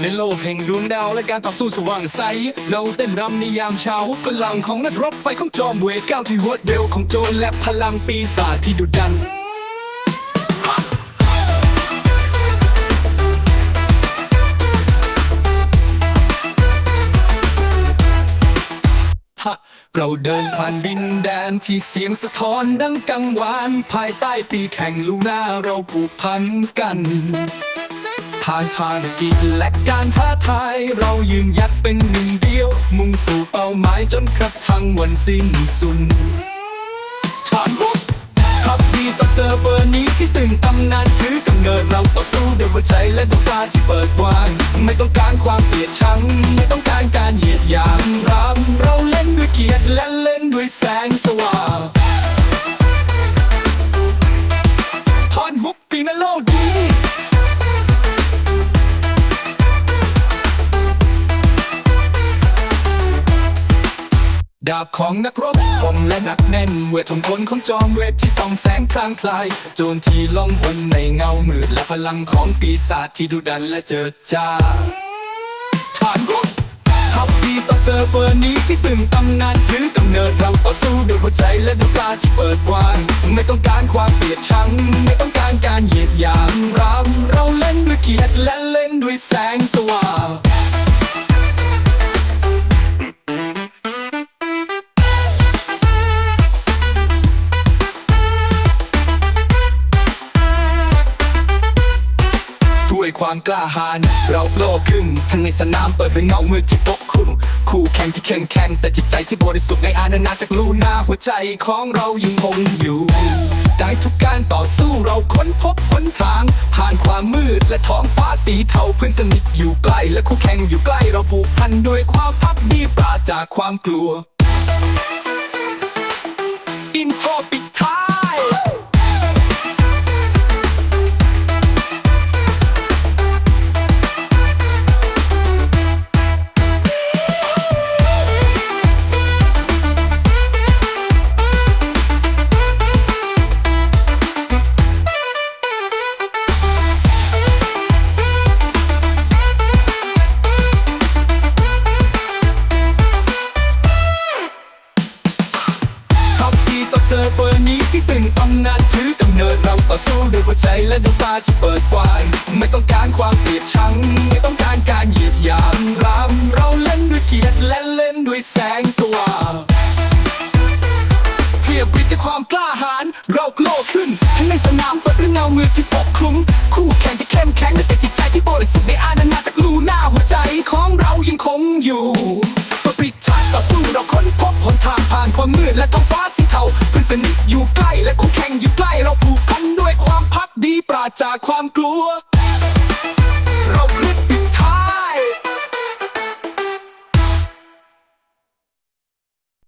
ในโลกแห่งดวงดาวและการต่อสู้สว่างใส เราเต้นรำในยามเช้าพลังของนักรบไฟของจอมเวทก้าวที่หัวเร็วของโจรและพลังปีศาจที่ดุดันเราเดินผ่านดินแดนที่เสียงสะท้อนดังกังวาน ภายใต้ปีแข่งลูน่าเราผูกพันกันางทารกิจและการท้าทาย เรายืนหยัดเป็นหนึ่งเดียว มุ่งสู่เป้าหมายจนกระทั่งวันสิ้นสุดฐานรุกขับดีต่อเซิร์ฟเวอร์นี้ที่ซึ่งตำนานถือกำเนิดเราต่อสู้ด้วยหัวใจและดวงตาที่เปิดกว้าง ไม่ต้องการความเกลียดชังไม่ต้อง ดาบของนักรบคมและหนักแน่น เวทมนต์ของจอมเวทที่ส่องแสงพลางพลาย โจรที่ล่องหนในเงามืดและพลังของปีศาจที่ดุดันและเจิดจ้าฐานรุกขับดีต่อเซิร์ฟเวอร์นี้ที่ซึ่งตำนานถือกำเนิดเราต่อสู้ด้วยหัวใจและดวงตาที่เปิดกว้าง ไม่ต้องการความเกลียดชัง ไม่ต้องการการเหยี ความกล้าหาญเราโลภขึ้นทั้งในสนามเปิดเป็นเงามืดที่ปกคลุมคู่แข่งที่เข้มแข็งแต่จิตใจที่บริสุทธิ์ในอาณาจากรลูนาหัวใจของเรายังคงอยู่ได้ทุกการต่อสู้เราค้นพบหนทาง ผ่านความมืดและท้องฟ้าสีเทาเพื่อนสนิทอยู่ใกล้และคู่แข่งอยู่ใกล้เราผูกพันด้วยความพักดีปราจากความกลัวอินโทรปิ ดีต่อเซิร์ฟเวอร์นี้ที่ซึ่งอำนาจถือกำเนิดเราต่อสู้ด้วยหัวใจและดวงตาที่เปิดกว้างไม่ต้องการความเกลียดชัง ไม่ต้องการการเหยียดหยามรำเราเล่นด้วยเกียรติและเล่นด้วยแสงสว่างเพียบวิจความกล้าหาญเราโกลขึ้นทั้งในสนามเปิดด้วยเงามือที่ปกคลุม อยู่ใกล้และคู่แข่งอยู่ใกล้เราผูกพันด้วยความพักดีปราจากความกลัว